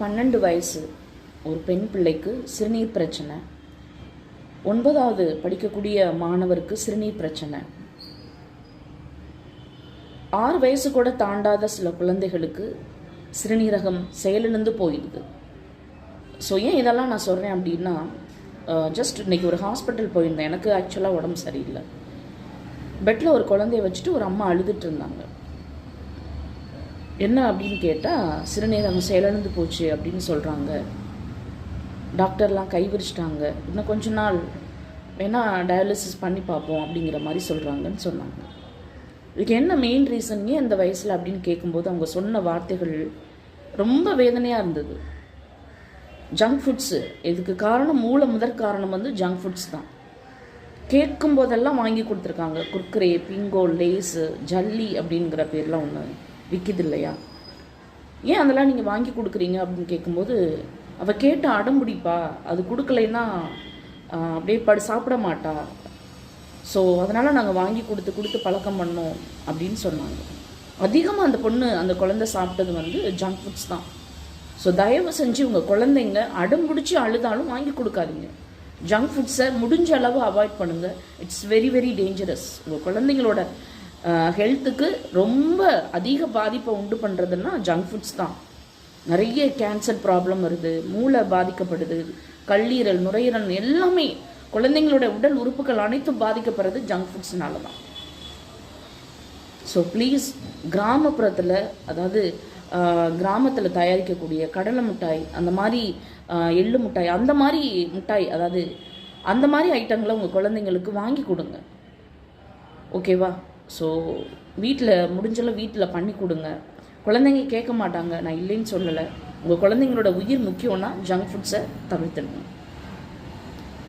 பன்னெண்டு வயசு ஒரு பெண் பிள்ளைக்கு சிறுநீர் பிரச்சனை. ஒன்பதாவது படிக்கக்கூடிய மாணவருக்கு சிறுநீர் பிரச்சனை. ஆறு வயசு கூட தாண்டாத சில குழந்தைகளுக்கு சிறுநீரகம் செயலிழந்து போயிடுது. ஸோ ஏன் இதெல்லாம் நான் சொல்கிறேன் அப்படின்னா ஜஸ்ட் இன்னைக்கு ஒரு ஹாஸ்பிட்டல் போயிருந்தேன். எனக்கு ஆக்சுவலாக உடம்பு சரியில்லை. பெட்டில் ஒரு குழந்தைய வச்சுட்டு ஒரு அம்மா அழுதுட்டு இருந்தாங்க. என்ன அப்படின்னு கேட்டால் சிறுநீரகம் செயலிழந்து போச்சு அப்படின்னு சொல்கிறாங்க டாக்டர்லாம் கைவிரிச்சிட்டாங்க. இன்னும் கொஞ்ச நாள் வேணால் டயாலிசிஸ் பண்ணி பார்ப்போம் அப்படிங்கிற மாதிரி சொல்கிறாங்கன்னு சொன்னாங்க. இதுக்கு என்ன மெயின் ரீசன் ஏன் இந்த வயசில் அப்படின்னு கேட்கும்போது அவங்க சொன்ன வார்த்தைகள் ரொம்ப வேதனையாக இருந்தது. ஜங்க் ஃபுட்ஸு இதுக்கு காரணம் மூல முதற் காரணம் வந்து ஜங்க் ஃபுட்ஸ் தான். கேட்கும் போதெல்லாம் வாங்கி கொடுத்துருக்காங்க. குர்குரே பிங்கோ லேஸு ஜல்லி அப்படிங்கிற பேர்லாம் ஒன்று விற்கிது இல்லையா ஏன் அதெல்லாம் நீங்கள் வாங்கி கொடுக்குறீங்க அப்படின்னு கேட்கும்போது அவள் கேட்டு அடம்பிடிப்பா அது கொடுக்கலைன்னா அப்படியே படு சாப்பிட மாட்டா. ஸோ அதனால் நாங்கள் வாங்கி கொடுத்து கொடுத்து பழக்கம் பண்ணோம் அப்படின்னு சொன்னாங்க. அதிகமாக அந்த பொண்ணு அந்த குழந்தை சாப்பிட்டது வந்து ஜங்க் ஃபுட்ஸ் தான். ஸோ தயவு செஞ்சு உங்கள் குழந்தைங்க அடம் பிடிச்சி அழுதாலும் வாங்கி கொடுக்காதீங்க. ஜங்க் ஃபுட்ஸை முடிஞ்ச அளவு அவாய்ட் பண்ணுங்கள் இட்ஸ் வெரி வெரி டேஞ்சரஸ் உங்கள் குழந்தைங்களோட ஹெல்த்துக்கு ரொம்ப அதிக பாதிப்பை உண்டு பண்ணுறதுன்னா ஜங்க் ஃபுட்ஸ் தான். நிறைய கேன்சர் ப்ராப்ளம் வருது மூளை பாதிக்கப்படுது கல்லீரல் நுரையீரல் எல்லாமே குழந்தைங்களோட உடல் உறுப்புகள் அனைத்தும் பாதிக்கப்படுறது ஜங்க் ஃபுட்ஸ்னால தான். ஸோ ப்ளீஸ் கிராமப்புறத்தில் அதாவது கிராமத்தில் தயாரிக்கக்கூடிய கடலை மிட்டாய் அந்த மாதிரி எள்ளு மிட்டாய் அந்த மாதிரி மிட்டாய் அதாவது அந்த மாதிரி ஐட்டங்களை உங்கள் குழந்தைங்களுக்கு வாங்கி கொடுங்க. ஓகேவா ஸோ வீட்டில் முடிஞ்சளவு வீட்டில் பண்ணி கொடுங்க. குழந்தைங்க கேட்க மாட்டாங்க நான் இல்லைன்னு சொல்லலை. உங்கள் குழந்தைங்களோட உயிர் முக்கியம்னா ஜங்க் ஃபுட்ஸை தவிர்த்துடுங்க.